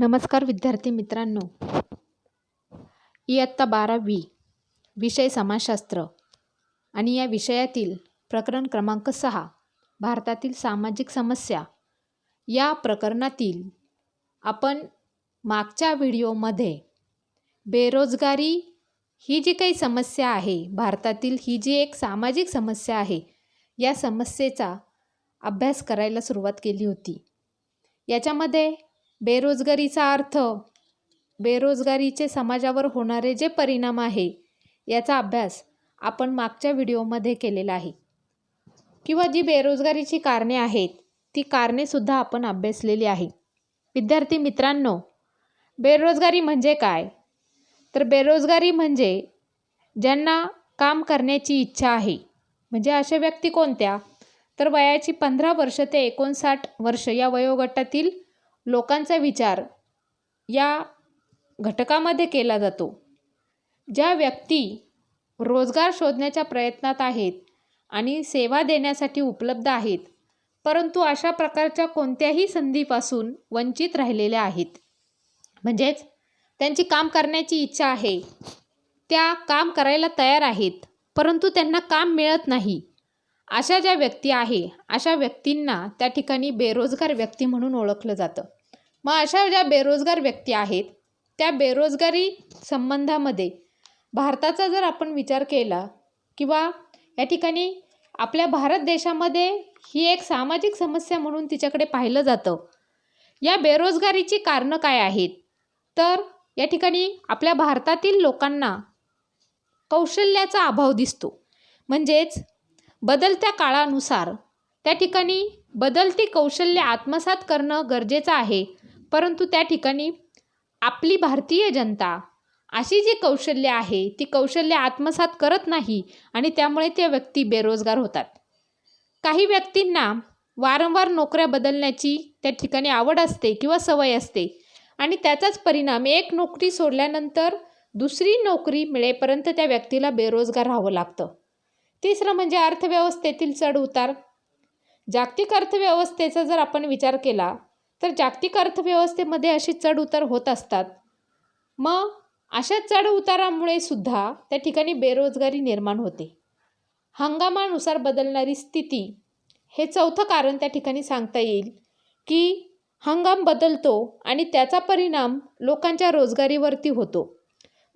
नमस्कार विद्यार्थी मित्रांनो. इयत्ता बारावी विषय समाजशास्त्र आणि या विषयातील प्रकरण क्रमांक सहा भारतातील सामाजिक समस्या. या प्रकरणातील आपण मागच्या व्हिडिओमध्ये बेरोजगारी ही जी काही समस्या आहे भारतातील ही जी एक सामाजिक समस्या आहे या समस्येचा अभ्यास करायला सुरुवात केली होती. याच्यामध्ये बेरोजगारीचा अर्थ बेरोजगारीचे समाजावर होणारे जे परिणाम आहे याचा अभ्यास आपण मागच्या व्हिडिओमध्ये केलेला आहे. किंवा जी बेरोजगारीची कारणे आहेत ती कारणेसुद्धा आपण अभ्यासलेली आहे. विद्यार्थी मित्रांनो बेरोजगारी म्हणजे काय? तर बेरोजगारी म्हणजे ज्यांना काम करण्याची इच्छा आहे म्हणजे अशा व्यक्ती कोणत्या? तर वयाची पंधरा वर्ष ते एकोणसाठ वर्ष या वयोगटातील लोकांचा विचार या घटकामध्ये केला जातो. ज्या व्यक्ती रोजगार शोधण्याच्या प्रयत्नात आहेत आणि सेवा देण्यासाठी उपलब्ध आहेत परंतु अशा प्रकारच्या कोणत्याही संधीपासून वंचित राहिलेल्या आहेत. म्हणजेच त्यांची काम करण्याची इच्छा आहे. त्या काम करायला तयार आहेत परंतु त्यांना काम मिळत नाही. अशा ज्या व्यक्ती आहे अशा व्यक्तींना त्या ठिकाणी बेरोजगार व्यक्ती म्हणून ओळखलं जातं. मग अशा ज्या बेरोजगार व्यक्ती आहेत त्या बेरोजगारी संबंधामध्ये भारताचा जर आपण विचार केला किंवा या ठिकाणी आपल्या भारत देशामध्ये ही एक सामाजिक समस्या म्हणून तिच्याकडे पाहिलं जातं या बेरोजगारीची कारणं काय आहेत? तर या ठिकाणी आपल्या भारतातील लोकांना कौशल्याचा अभाव दिसतो. म्हणजेच बदलत्या काळानुसार. त्या ठिकाणी बदलती कौशल्य आत्मसात करणं गरजेचं आहे. परंतु त्या ठिकाणी आपली भारतीय जनता अशी जी कौशल्य आहे ती कौशल्य आत्मसात करत नाही आणि त्यामुळे त्या व्यक्ती बेरोजगार होतात. काही व्यक्तींना वारंवार नोकऱ्या बदलण्याची त्या ठिकाणी आवड असते किंवा सवय असते आणि त्याचाच परिणाम एक नोकरी सोडल्यानंतर दुसरी नोकरी मिळेपर्यंत त्या व्यक्तीला बेरोजगार राहावं लागतं. तिसरं म्हणजे अर्थव्यवस्थेतील चढउतार जागतिक अर्थव्यवस्थेचा जर आपण विचार केला तर जागतिक अर्थव्यवस्थेमध्ये असे चढउतार होत असतात. मग अशा चढउतारामुळे सुद्धा त्या ठिकाणी बेरोजगारी निर्माण होते. हंगामानुसार बदलणारी स्थिती हे चौथं कारण त्या ठिकाणी सांगता येईल की हंगाम बदलतो आणि त्याचा परिणाम लोकांच्या रोजगारीवरती होतो.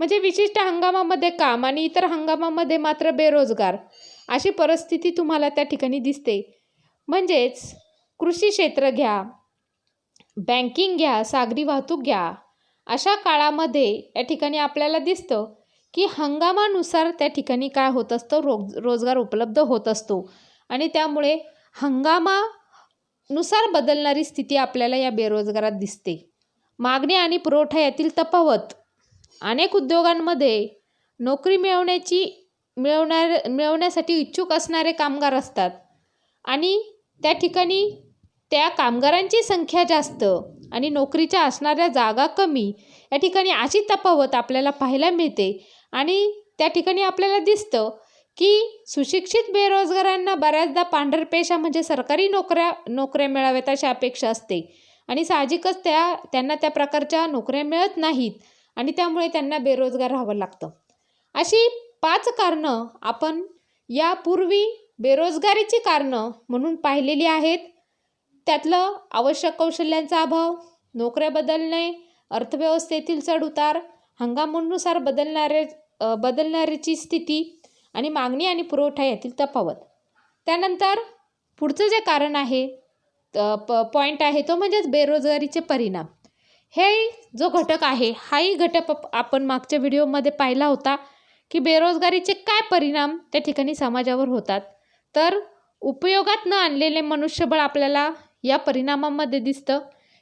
म्हणजे विशिष्ट हंगामामध्ये काम आणि इतर हंगामामध्ये मात्र बेरोजगार अशी परिस्थिती तुम्हाला त्या ठिकाणी दिसते. म्हणजेच कृषी क्षेत्र घ्या बँकिंग घ्या सागरी वाहतूक घ्या अशा काळामध्ये या ठिकाणी आपल्याला दिसतं की हंगामानुसार त्या ठिकाणी काय होत असतं रोज रोजगार उपलब्ध होत असतो. आणि त्यामुळे हंगामानुसार बदलणारी स्थिती आपल्याला या बेरोजगारात दिसते. मागणी आणि पुरवठा यातील तफावत अनेक उद्योगांमध्ये नोकरी मिळवण्याची मिळवणार मिळवण्यासाठी इच्छुक असणारे कामगार असतात. आणि त्या ठिकाणी त्या कामगारांची संख्या जास्त आणि नोकरीच्या असणाऱ्या जागा कमी या ठिकाणी अशी तफावत आपल्याला पाहायला मिळते. आणि त्या ठिकाणी आपल्याला दिसतं की सुशिक्षित बेरोजगारांना बऱ्याचदा पांढरपेशा म्हणजे सरकारी नोकऱ्या नोकऱ्या मिळाव्यात अशी अपेक्षा असते. आणि साहजिकच त्या त्यांना त्या प्रकारच्या नोकऱ्या मिळत नाहीत. आणि त्यामुळे त्यांना बेरोजगार राहावं लागतं. अशी पाच कारणं आपण यापूर्वी बेरोजगारीची कारणं म्हणून पाहिलेली आहेत. त्यातलं आवश्यक कौशल्यांचा अभाव नोकऱ्या बदलणे अर्थव्यवस्थेतील चढउतार हंगामानुसार बदलणारे बदलणाऱ्याची स्थिती आणि मागणी आणि पुरवठा यातील तफावत. त्यानंतर पुढचं जे कारण आहे प पॉईंट आहे तो म्हणजेच बेरोजगारीचे परिणाम. हे जो घटक आहे हाही घटक आपण मागच्या व्हिडिओमध्ये पाहिला होता की बेरोजगारीचे काय परिणाम त्या ठिकाणी समाजावर होतात. तर उपयोगात न आणलेले मनुष्यबळ आपल्याला या परिणामामध्ये दिसतं.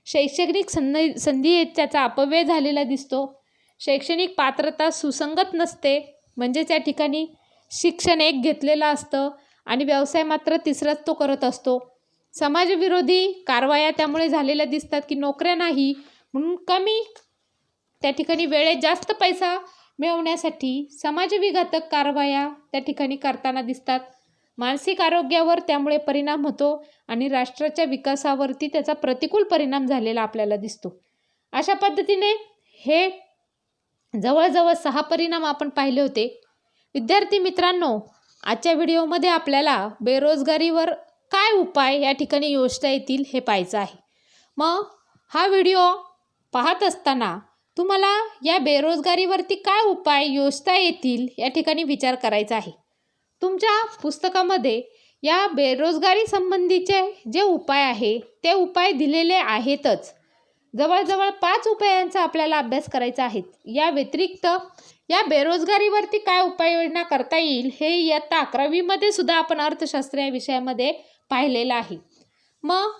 शैक्षणिक संधी संधी त्याचा अपव्यय झालेला दिसतो. शैक्षणिक पात्रता सुसंगत नसते म्हणजेच या ठिकाणी शिक्षण एक घेतलेलं असतं आणि व्यवसाय मात्र तिसराच तो करत असतो. समाजविरोधी कारवाया त्यामुळे झालेल्या दिसतात की नोकऱ्या नाही म्हणून कमी. त्या ठिकाणी वेळेत जास्त पैसा मिळवण्यासाठी समाजविघातक कारवाया त्या ठिकाणी करताना दिसतात. मानसिक आरोग्यावर त्यामुळे परिणाम होतो आणि राष्ट्राच्या विकासावरती त्याचा प्रतिकूल परिणाम झालेला आपल्याला दिसतो. अशा पद्धतीने हे जवळजवळ सहा परिणाम आपण पाहिले होते. विद्यार्थी मित्रांनो आजच्या व्हिडिओमध्ये आपल्याला बेरोजगारीवर काय उपाय या ठिकाणी योजता येतील हे पाहायचं आहे. मग हा व्हिडिओ पाहत असताना तुम्हाला या बेरोजगारीवरती काय उपाय योजता येतील या ठिकाणी विचार करायचा आहे. तुमच्या पुस्तकामध्ये या बेरोजगारी संबंधीचे जे उपाय आहे ते उपाय दिलेले आहेतच. जवळजवळ पाच उपायांचा आपल्याला अभ्यास करायचा आहे. या व्यतिरिक्त या बेरोजगारीवरती काय उपाययोजना करता येईल हे इयत्ता अकरावीमध्ये सुद्धा आपण अर्थशास्त्र या विषयामध्ये पाहिलेलं आहे. मग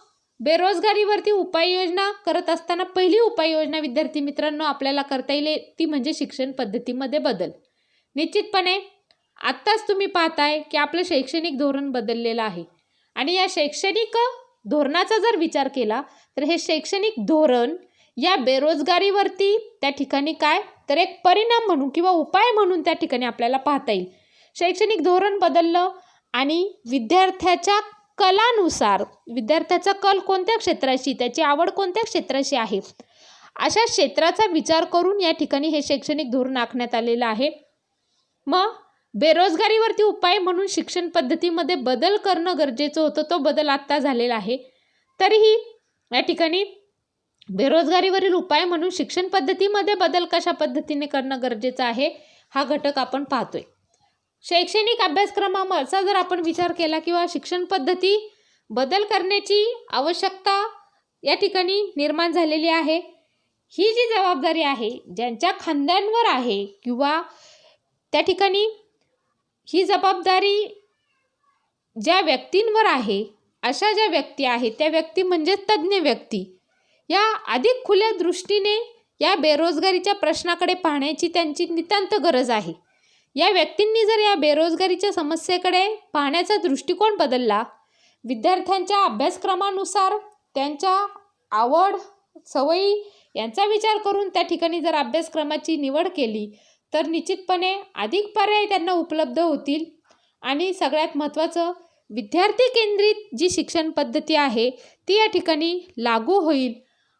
बेरोजगारीवरती उपाययोजना करत असताना पहिली उपाययोजना विद्यार्थी मित्रांनो आपल्याला करता येईल ती म्हणजे शिक्षण पद्धतीमध्ये बदल. निश्चितपणे आत्ताच तुम्ही पाहताय की आपलं शैक्षणिक धोरण बदललेलं आहे. आणि या शैक्षणिक धोरणाचा जर विचार केला तर हे शैक्षणिक धोरण या बेरोजगारीवरती त्या ठिकाणी काय? तर एक परिणाम म्हणून किंवा उपाय म्हणून त्या ठिकाणी आपल्याला पाहता येईल. शैक्षणिक धोरण बदललं आणि विद्यार्थ्याच्या कलानुसार विद्यार्थ्याचा कल कोणत्या क्षेत्राशी त्याची आवड कोणत्या क्षेत्राशी आहे? अशा क्षेत्राचा विचार करून या ठिकाणी हे शैक्षणिक धोरण आखण्यात आलेलं आहे. मग बेरोजगारीवरती उपाय म्हणून शिक्षण पद्धतीमध्ये बदल करणं गरजेचं होतं. तो बदल आत्ता झालेला आहे. तरीही या ठिकाणी बेरोजगारीवरील उपाय म्हणून शिक्षण पद्धतीमध्ये बदल कशा पद्धतीने करणं गरजेचं आहे हा घटक आपण पाहतोय. शैक्षणिक अभ्यासक्रमाचा जर आपण विचार केला किंवा शिक्षण पद्धती बदल करण्याची आवश्यकता या ठिकाणी निर्माण झालेली आहे. ही जी जबाबदारी आहे ज्यांच्या खांद्यांवर आहे किंवा त्या ठिकाणी ही जबाबदारी ज्या व्यक्तींवर आहे अशा ज्या व्यक्ती आहेत त्या व्यक्ती म्हणजे तज्ज्ञ व्यक्ती या अधिक खुल्या दृष्टीने या बेरोजगारीच्या प्रश्नाकडे पाहण्याची त्यांची नितांत गरज आहे. या व्यक्तींनी जर या बेरोजगारीच्या समस्येकडे पाहण्याचा दृष्टिकोन बदलला विद्यार्थ्यांच्या अभ्यासक्रमानुसार त्यांच्या आवड सवयी यांचा विचार करून त्या ठिकाणी जर अभ्यासक्रमाची निवड केली तर निश्चितपणे अधिक पर्याय त्यांना उपलब्ध होतील. आणि सगळ्यात महत्त्वाचं विद्यार्थी केंद्रित जी शिक्षण पद्धती आहे ती या ठिकाणी लागू होईल.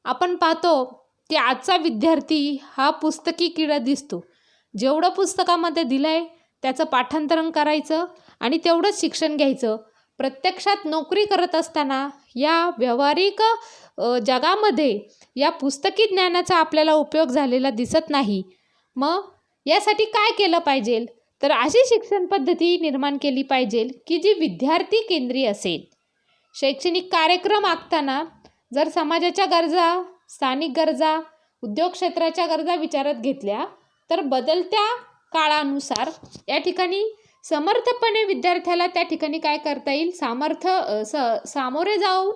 आपण पाहतो की आजचा विद्यार्थी हा पुस्तकी किडा दिसतो. जेवढं पुस्तकामध्ये दिलं आहे त्याचं पाठांतरण करायचं आणि तेवढंच शिक्षण घ्यायचं. प्रत्यक्षात नोकरी करत असताना या व्यावहारिक जगामध्ये या पुस्तकी ज्ञानाचा आपल्याला उपयोग झालेला दिसत नाही. मग यासाठी काय केलं पाहिजे? तर अशी शिक्षण पद्धती निर्माण केली पाहिजे की जी विद्यार्थी केंद्रीय असेल. शैक्षणिक कार्यक्रम आखताना जर समाजाच्या गरजा स्थानिक गरजा उद्योग क्षेत्राच्या गरजा विचारात घेतल्या तर बदलत्या काळानुसार या ठिकाणी समर्थपणे विद्यार्थ्याला त्या ठिकाणी काय करता येईल? सामर्थ्य स सामोरे जाऊन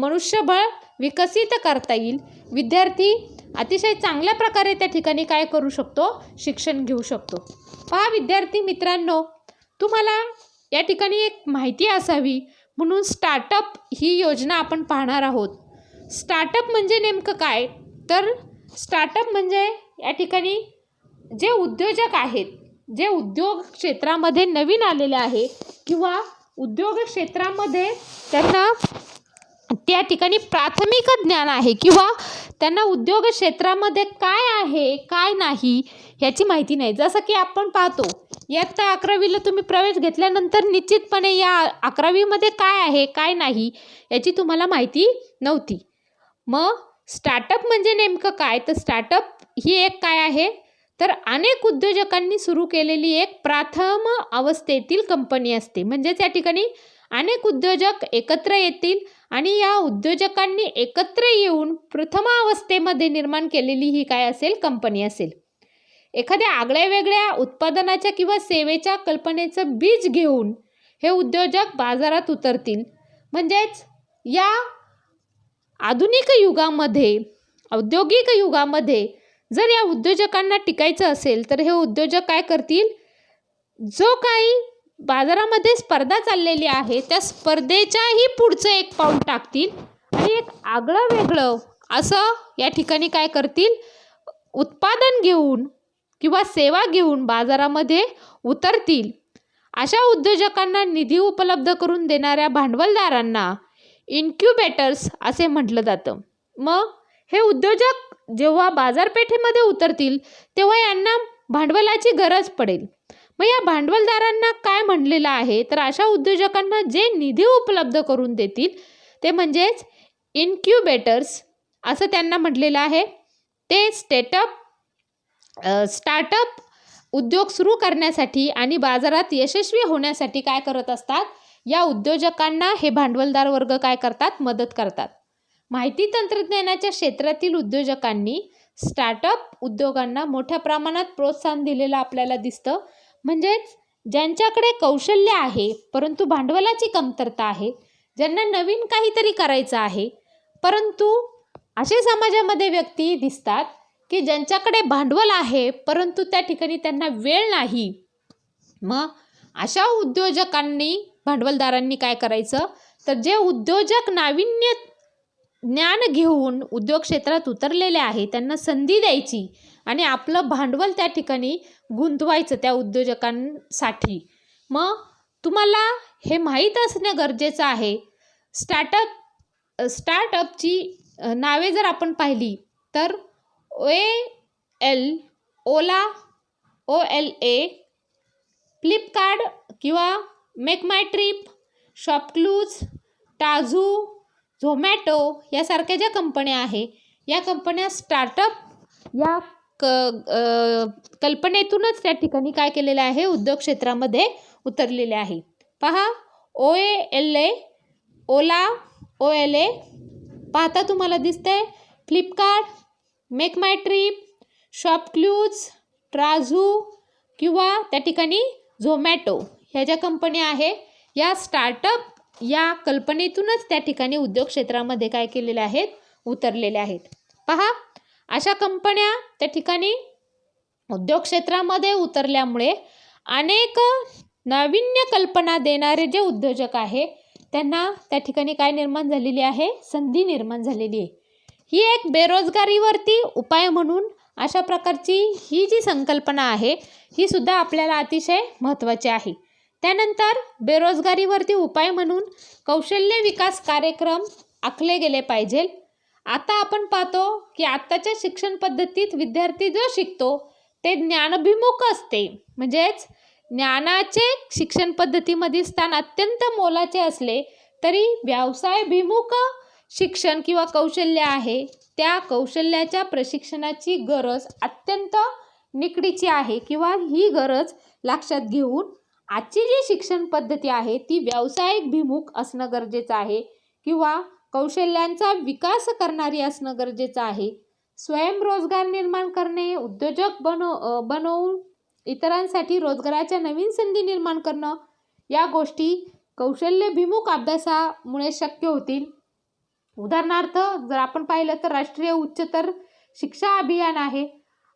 मनुष्यबळ विकसित करता येईल. विद्यार्थी अतिशय चांगल्या प्रकारे त्या ठिकाणी काय करू शकतो? शिक्षण घेऊ शकतो. पहा विद्यार्थी मित्रांनो तुम्हाला या ठिकाणी एक माहिती असावी. म्हणून स्टार्टअप ही योजना आपण पाहणार आहोत. स्टार्टअप म्हणजे नेमकं काय? तर स्टार्टअप म्हणजे या ठिकाणी जे उद्योजक आहेत जे उद्योग क्षेत्रामध्ये नवीन आलेले आहे किंवा उद्योग क्षेत्रामध्ये त्यांना त्या ठिकाणी प्राथमिक ज्ञान आहे किंवा त्यांना उद्योग क्षेत्रामध्ये काय आहे काय नाही ह्याची माहिती नाही. जसं की आपण पाहतो इयत्ता अकरावीला तुम्ही प्रवेश घेतल्यानंतर निश्चितपणे या अकरावीमध्ये काय आहे काय नाही याची तुम्हाला माहिती नव्हती. मग स्टार्टअप म्हणजे नेमकं काय? तर स्टार्टअप ही एक काय आहे? तर अनेक उद्योजकांनी सुरू केलेली एक प्राथम अवस्थेतील कंपनी असते. म्हणजेच या ठिकाणी अनेक उद्योजक एकत्र येतील आणि या उद्योजकांनी एकत्र येऊन प्रथमावस्थेमध्ये निर्माण केलेली ही काय असेल? कंपनी असेल. एखाद्या आगळ्या वेगळ्या उत्पादनाच्या किंवा सेवेच्या कल्पनेचं बीज घेऊन हे उद्योजक बाजारात उतरतील. म्हणजेच या आधुनिक युगामध्ये औद्योगिक युगामध्ये जर या उद्योजकांना टिकायचं असेल तर हे उद्योजक काय करतील? जो काही बाजारामध्ये स्पर्धा चाललेली आहे त्या स्पर्धेच्याही पुढचं एक पाऊल टाकतील आणि एक आगळं वेगळं असं या ठिकाणी काय करतील? उत्पादन घेऊन किंवा सेवा घेऊन बाजारामध्ये उतरतील. अशा उद्योजकांना निधी उपलब्ध करून देणाऱ्या भांडवलदारांना इन्क्युबेटर्स असे म्हटलं जातं. मग हे उद्योजक जेव्हा बाजारपेठेमध्ये उतरतील तेव्हा यांना भांडवलाची गरज पडेल. मग या भांडवलदारांना काय म्हणलेलं आहे? तर अशा उद्योजकांना जे निधी उपलब्ध करून देतील ते म्हणजेच इन्क्युबेटर्स असं त्यांना म्हटलेलं आहे. ते स्टेटअप स्टार्टअप उद्योग सुरू करण्यासाठी आणि बाजारात यशस्वी होण्यासाठी काय करत असतात? या उद्योजकांना हे भांडवलदार वर्ग काय करतात? मदत करतात. माहिती तंत्रज्ञानाच्या क्षेत्रातील उद्योजकांनी स्टार्टअप उद्योगांना मोठ्या प्रमाणात प्रोत्साहन दिलेलं आपल्याला दिसतं. म्हणजेच ज्यांच्याकडे कौशल्य आहे परंतु भांडवलाची कमतरता आहे ज्यांना नवीन काहीतरी करायचं आहे परंतु असे समाजामध्ये व्यक्ती दिसतात की ज्यांच्याकडे भांडवल आहे परंतु त्या ठिकाणी त्यांना वेळ नाही. मग अशा उद्योजकांनी भांडवलदारांनी काय करायचं? तर जे उद्योजक नाविन्य ज्ञान घेऊन उद्योग क्षेत्रात उतरलेले आहे त्यांना संधी द्यायची आणि आपलं भांडवल त्या ठिकाणी गुंतवायचं त्या उद्योजकांसाठी. मग तुम्हाला हे माहीत असणं गरजेचं आहे. स्टार्टअप स्टार्टअपची नावे जर आपण पाहिली तर A L Ola O L A Flipkart किंवा मेक माय ट्रिप शॉपक्लूज टाझू झोमॅटो यासारख्या ज्या कंपन्या आहे या कंपन्या स्टार्टअप या क कल्पनेतूनच त्या ठिकाणी काय केलेलं आहे उद्योग क्षेत्रामध्ये उतरलेले आहे. पहा ओ A L A Ola O L ए पाहता तुम्हाला दिसतंय. Flipkart Make My Trip ShopClues ट्राझू किंवा त्या ठिकाणी झोमॅटो ह्या ज्या कंपन्या आहे या स्टार्टअप या कल्पनेतूनच त्या ठिकाणी उद्योग क्षेत्रामध्ये काय केलेले आहेत? उतरलेले आहेत. पहा अशा कंपन्या त्या ठिकाणी उद्योग क्षेत्रामध्ये उतरल्यामुळे अनेक नाविन्य कल्पना देणारे जे उद्योजक आहे त्यांना त्या ठिकाणी काय निर्माण झालेली आहे? संधी निर्माण झालेली आहे. ही एक बेरोजगारीवरती उपाय म्हणून अशा प्रकारची ही जी संकल्पना आहे ही सुद्धा आपल्याला अतिशय महत्त्वाची आहे. त्यानंतर बेरोजगारीवरती उपाय म्हणून कौशल्य विकास कार्यक्रम आखले गेले पाहिजे. आता आपण पाहतो की आत्ताच्या शिक्षण पद्धतीत विद्यार्थी जो शिकतो ते ज्ञानभिमुख असते. म्हणजेच ज्ञानाचे शिक्षण पद्धतीमध्ये स्थान अत्यंत मोलाचे असले तरी व्यवसायभिमुख शिक्षण किंवा कौशल्य आहे. त्या कौशल्याच्या प्रशिक्षणाची गरज अत्यंत निकडीची आहे किंवा ही गरज लक्षात घेऊन आजची जी शिक्षण पद्धती आहे ती व्यावसायिक भिमुख असणं गरजेचं आहे किंवा कौशल्यांचा विकास करणारी असणं गरजेचं आहे. स्वयंरोजगार निर्माण करणे उद्योजक बनव बनवून इतरांसाठी रोजगाराच्या नवीन संधी निर्माण करणं या गोष्टी कौशल्यभिमुख अभ्यासामुळे शक्य होतील. उदाहरणार्थ जर आपण पाहिलं तर राष्ट्रीय उच्चतर शिक्षा अभियान आहे.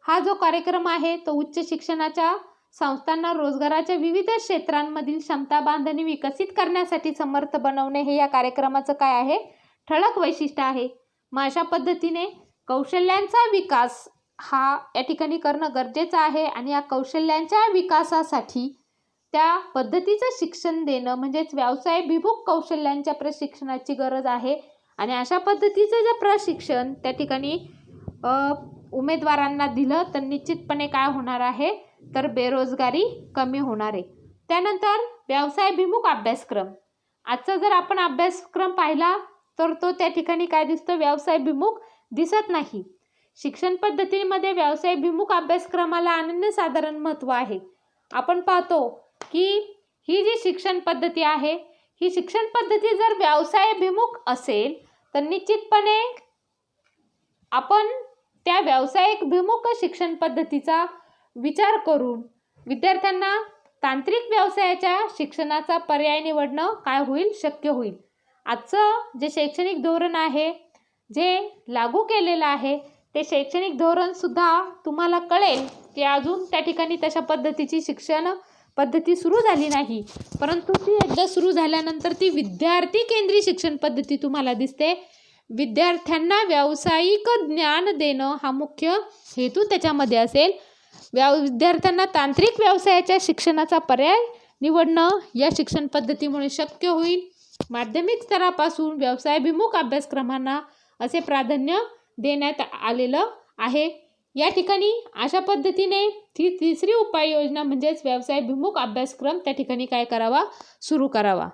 हा जो कार्यक्रम आहे तो उच्च शिक्षणाच्या संस्थांना रोजगाराच्या विविध क्षेत्रांमधील क्षमता बांधणी विकसित करण्यासाठी समर्थ बनवणे हे या कार्यक्रमाचं काय आहे? ठळक वैशिष्ट्य आहे. मग अशा पद्धतीने कौशल्यांचा विकास हा या ठिकाणी करणं गरजेचं आहे आणि या कौशल्यांच्या विकासासाठी त्या पद्धतीचं शिक्षण देणं म्हणजेच व्यवसाय व्यवसायभिमुख कौशल्यांच्या प्रशिक्षणाची गरज आहे. आणि अशा पद्धतीचं जे प्रशिक्षण त्या ठिकाणी उमेदवारांना दिलं तर निश्चितपणे काय होणार आहे? तर बेरोजगारी कमी होणार आहे. त्यानंतर व्यवसायभिमुख अभ्यासक्रम. आजचा जर आपण अभ्यासक्रम पाहिला तर तो त्या ठिकाणी काय दिसतो? व्यवसायभिमुख दिसत नाही. शिक्षण पद्धतीमध्ये व्यवसायभिमुख अभ्यासक्रमाला अनन्यसाधारण महत्त्व आहे. आपण पाहतो की ही जी शिक्षण पद्धती आहे ही शिक्षण पद्धती जर व्यवसायभिमुख असेल तर निश्चितपणे आपण त्या व्यावसायिक विमुख शिक्षण पद्धतीचा विचार करून विद्यार्थ्यांना तांत्रिक व्यवसायाच्या शिक्षणाचा पर्याय निवडणं काय होईल? शक्य होईल. आजचं जे शैक्षणिक धोरण आहे जे लागू केलेलं आहे ते शैक्षणिक धोरणसुद्धा तुम्हाला कळेल की अजून त्या ठिकाणी तशा पद्धतीची शिक्षण पद्धती सुरू झाली नाही. परंतु ती एकदा सुरू झाल्यानंतर ती विद्यार्थी केंद्रीय शिक्षण पद्धती तुम्हाला दिसते. विद्यार्थ्यांना व्यावसायिक ज्ञान देणं हा मुख्य हेतू त्याच्यामध्ये असेल. व्या विद्यार्थ्यांना तांत्रिक व्यवसायाच्या शिक्षणाचा पर्याय निवडणं या शिक्षण पद्धतीमुळे शक्य होईल. माध्यमिक स्तरापासून व्यवसायभिमुख अभ्यासक्रमांना असे प्राधान्य देण्यात आलेलं आहे. या ठिकाणी अशा पद्धतीने ती तिसरी उपाययोजना म्हणजेच व्यवसायभिमुख अभ्यासक्रम त्या ठिकाणी काय करावा? सुरू करावा.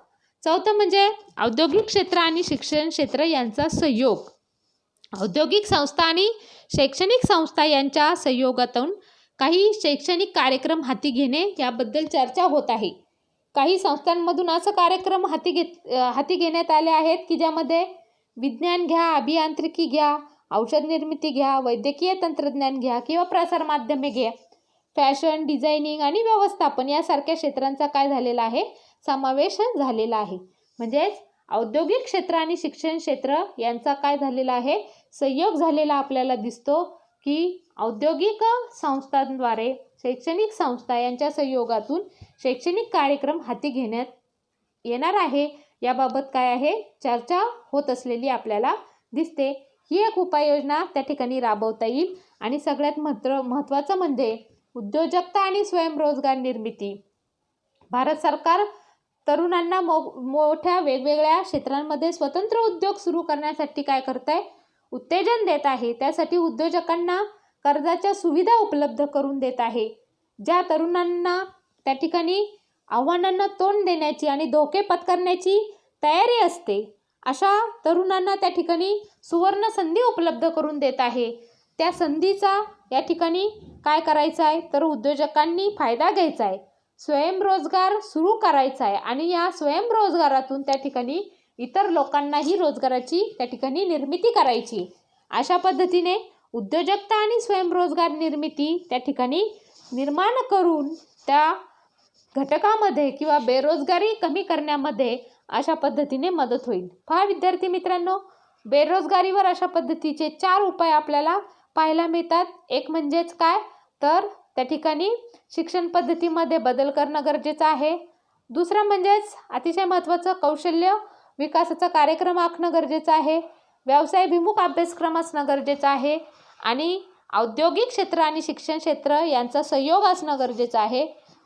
चौथं म्हणजे औद्योगिक क्षेत्र आणि शिक्षण क्षेत्र यांचा सहयोग औद्योगिक संस्था आणि शैक्षणिक संस्था यांच्या संयोगातून काही शैक्षणिक कार्यक्रम हाती घेणे याबद्दल चर्चा होत आहे. काही संस्थांमधून असं कार्यक्रम हाती घेत हाती घेण्यात आले आहेत की ज्यामध्ये विज्ञान घ्या अभियांत्रिकी घ्या औषध निर्मिती घ्या वैद्यकीय तंत्रज्ञान घ्या किंवा प्रसारमाध्यमे घ्या. फॅशन डिझायनिंग आणि व्यवस्थापन यासारख्या क्षेत्रांचा काय झालेला आहे? समावेश झालेला आहे. म्हणजेच औद्योगिक क्षेत्र आणि शिक्षण क्षेत्र यांचा काय झालेला आहे? संयोग झालेला आपल्याला दिसतो की औद्योगिक संस्थांद्वारे शैक्षणिक संस्था यांच्या संयोगातून शैक्षणिक कार्यक्रम हाती घेण्यात येणार आहे. याबाबत काय आहे? चर्चा होत असलेली आपल्याला दिसते. ही एक उपाययोजना त्या ठिकाणी राबवता येईल. आणि सगळ्यात महत्त्व महत्त्वाचं म्हणजे उद्योजकता आणि स्वयंरोजगार निर्मिती. भारत सरकार तरुणांना मो मोठ्या वेगवेगळ्या क्षेत्रांमध्ये स्वतंत्र उद्योग सुरू करण्यासाठी काय करत आहे उत्तेजन देत आहे. त्यासाठी उद्योजकांना कर्जाच्या सुविधा उपलब्ध करून देत आहे. ज्या तरुणांना त्या ठिकाणी आव्हानांना तोंड देण्याची आणि धोके पत्करण्याची तयारी असते अशा तरुणांना त्या ठिकाणी सुवर्ण संधी उपलब्ध करून देत आहे. त्या संधीचा या ठिकाणी काय करायचा आहे? तर उद्योजकांनी फायदा घ्यायचा आहे. स्वयंरोजगार सुरू करायचा आहे. आणि या स्वयंरोजगारातून त्या ठिकाणी इतर लोकांनाही रोजगाराची त्या ठिकाणी निर्मिती करायची. अशा पद्धतीने उद्योजकता आणि स्वयंरोजगार निर्मिती त्या ठिकाणी निर्माण करून त्या घटकामध्ये किंवा बेरोजगारी कमी करण्यामध्ये अशा पद्धतीने मदत होईल. पहा विद्यार्थी मित्रांनो बेरोजगारीवर अशा पद्धतीचे चार उपाय आपल्याला पाहायला मिळतात. एक म्हणजेच काय? तर त्या ठिकाणी शिक्षण पद्धतीमध्ये बदल करणं गरजेचं आहे. दुसरं म्हणजेच अतिशय महत्त्वाचं कौशल्य विकासाचा कार्यक्रम आखणं गरजेचं आहे. व्यवसायभिमुख अभ्यासक्रम असणं गरजेचं आहे. आणि औद्योगिक क्षेत्र आणि शिक्षण क्षेत्र यांचा संयोग असणं गरजेचं आहे.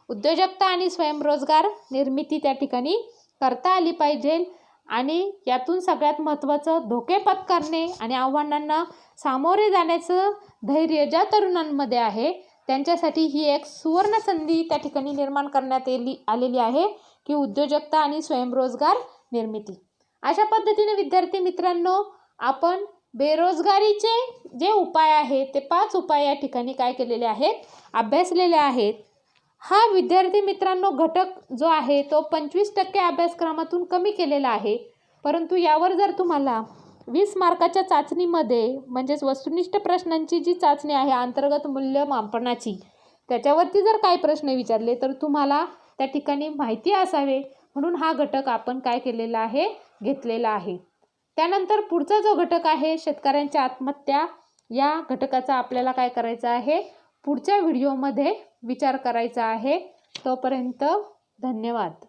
उद्योजकता आणि स्वयंरोजगार निर्मिती त्या ठिकाणी करता आली पाहिजे आणि यातून सगळ्यात महत्त्वाचं धोके पत्करणे आणि आव्हानांना सामोरे जाण्याचं धैर्य ज्या तरुणांमध्ये आहे त्यांच्यासाठी ही एक सुवर्ण संधी त्या ठिकाणी निर्माण करण्यात येली आलेली आहे की उद्योजकता आणि स्वयंरोजगार निर्मिती. अशा पद्धतीने विद्यार्थी मित्रांनो आपण बेरोजगारीचे जे उपाय आहेत ते पाच उपाय या ठिकाणी काय केलेले आहेत अभ्यासलेले आहेत. हा विद्यार्थी मित्रांनो घटक जो आहे तो पंचवीस टक्के अभ्यासक्रमातून कमी केलेला आहे. परंतु यावर जर तुम्हाला वीस मार्काच्या चाचणीमध्ये म्हणजेच वस्तुनिष्ठ प्रश्नांची जी चाचणी आहे अंतर्गत मूल्यमापनाची त्याच्यावरती जर काही प्रश्न विचारले तर तुम्हाला त्या ठिकाणी माहिती असावे. म्हणून हा घटक आपण काय केलेला आहे? घेतलेला आहे. त्यानंतर पुढचा जो घटक आहे शेतकऱ्यांच्या आत्महत्या या घटकाचा आपल्याला काय करायचं आहे? पुढच्या व्हिडिओमध्ये विचार करायचा आहे. तोपर्यंत धन्यवाद.